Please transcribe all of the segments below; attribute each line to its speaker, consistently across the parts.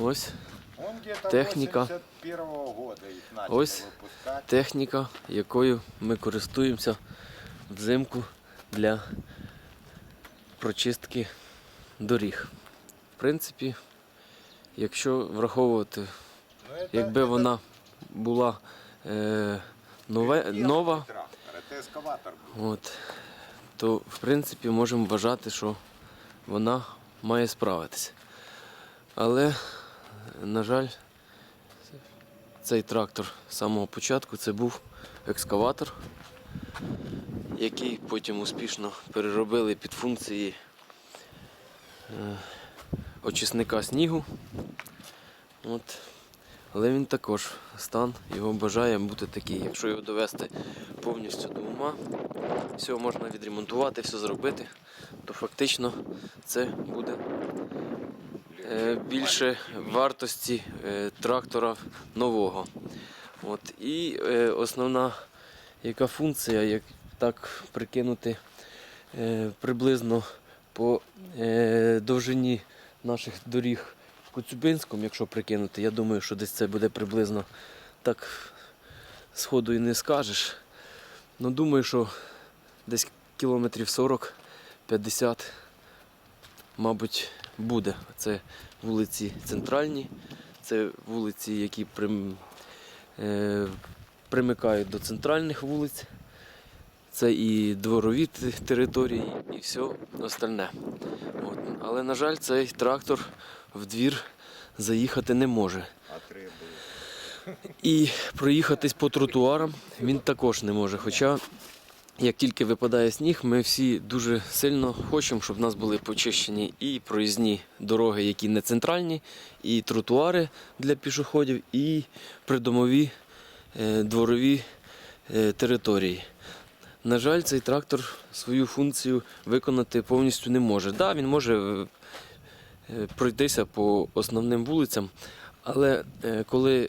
Speaker 1: Ось
Speaker 2: Он где-то
Speaker 1: Техника.
Speaker 2: 81 года их начали
Speaker 1: Ось
Speaker 2: выпускать.
Speaker 1: техніка, якою ми користуємося взимку для прочистки доріг. В принципі, якщо враховувати,
Speaker 2: Но это-
Speaker 1: якби
Speaker 2: это
Speaker 1: вона була е, нове,
Speaker 2: переделанный
Speaker 1: нова,
Speaker 2: трактор, Это эскаватор был.
Speaker 1: от, то в принципі можемо вважати, що вона має справитися. Але, на жаль, цей трактор з самого початку це був екскаватор, який потім успішно переробили під функції е, очисника снігу. От. Але він також стан його бажає бути такий. Якщо його довести повністю до ума, все можна відремонтувати, все зробити, то фактично це буде більше вартості е, трактора нового. От. І е, основна яка функція, як так прикинути е, приблизно по е, довжині наших доріг в Коцюбинському, якщо прикинути, я думаю, що десь це буде приблизно так сходу і не скажеш. Ну думаю, що десь кілометрів 40-50, мабуть, буде. Це вулиці центральні, це вулиці, які прим, е, примикають до центральних вулиць. Це і дворові території, і все остальне. От. Але, на жаль, цей трактор в двір заїхати не може. І проїхатись по тротуарам він також не може. Хоча, як тільки випадає сніг, ми всі дуже сильно хочемо, щоб в нас були почищені і проїзні дороги, які не центральні, і тротуари для пішоходів, і придомові е, дворові е, території. На жаль, цей трактор свою функцію виконати повністю не може. Да, він може е, пройтися по основним вулицям, але коли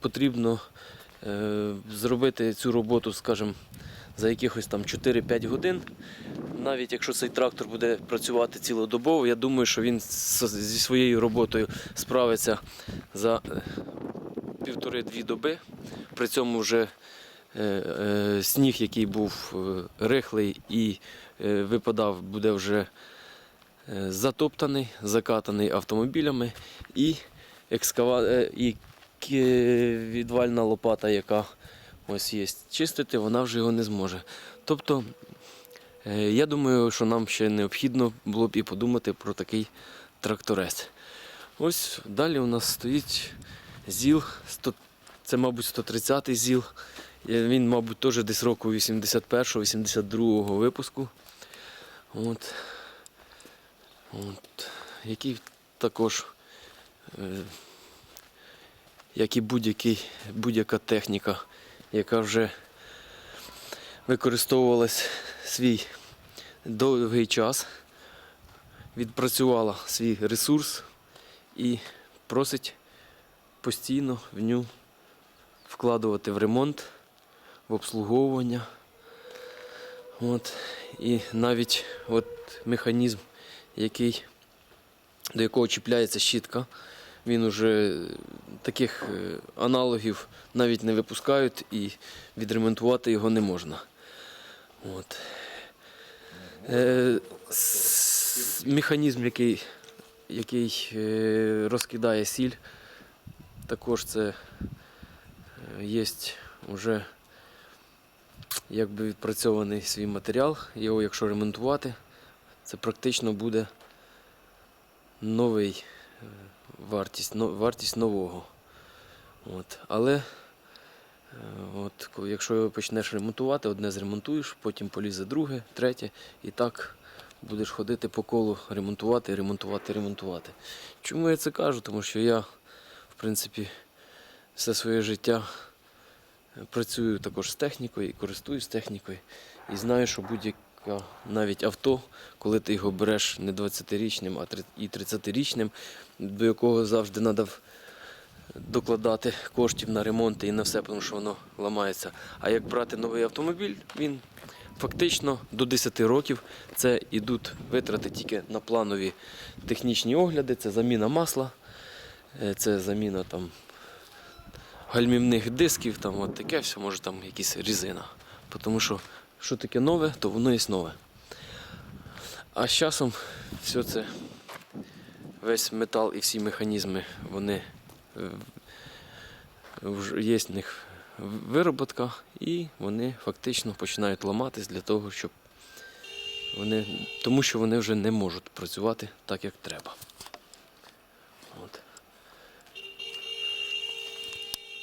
Speaker 1: потрібно зробити цю роботу, скажімо, за якихось там 4-5 годин, навіть якщо цей трактор буде працювати цілодобово, я думаю, що він зі своєю роботою справиться за е, півтори-дві доби. При цьому вже е, е, сніг, який був рихлий і випадав, буде вже затоптаний, закатаний автомобілями і, екскава... і відвальна лопата, яка ось є, чистити, вона вже його не зможе. Тобто, е, я думаю, що нам ще необхідно було б і подумати про такий тракторець. Ось далі у нас стоїть ЗІЛ, 100... це, мабуть, 130-й ЗІЛ. Е, Він, мабуть, теж десь року 81-82 випуску. От. От. Який також, е, як і будь-яка техніка, яка вже використовувалась свій довгий час, відпрацювала свій ресурс і просить постійно в ню вкладувати в ремонт, в обслуговування. От. І навіть от механізм, який, до якого чіпляється щітка, він уже таких е, аналогів навіть не випускають і відремонтувати його не можна. От. Е, механізм, який, який е, розкидає сіль, також це є вже якби відпрацьований свій матеріал. Його, якщо ремонтувати, це практично буде новий е, вартість, вартість нового. От. Але е, от, якщо почнеш ремонтувати, одне зремонтуєш, потім полізе друге, третє, і так будеш ходити по колу, ремонтувати, ремонтувати, ремонтувати. Чому я це кажу? Тому що я, в принципі, все своє життя е, працюю також з технікою і користуюсь технікою. І знаю, що будь-яка навіть авто, коли ти його береш не 20-річним, а і 30-річним, до якого завжди треба докладати коштів на ремонт і на все, тому що воно ламається. А як брати новий автомобіль, він фактично до 10 років це йдуть витрати тільки на планові технічні огляди, це заміна масла, Е, Це заміна там гальмівних дисків, там от таке все, може там якісь різина. Тому що що таке нове, то воно є нове. А з часом все це, весь метал і всі механізми, вони е, є в них вироботка, і вони фактично починають ламатись для того, щоб вони, тому що вони вже не можуть працювати так, як треба.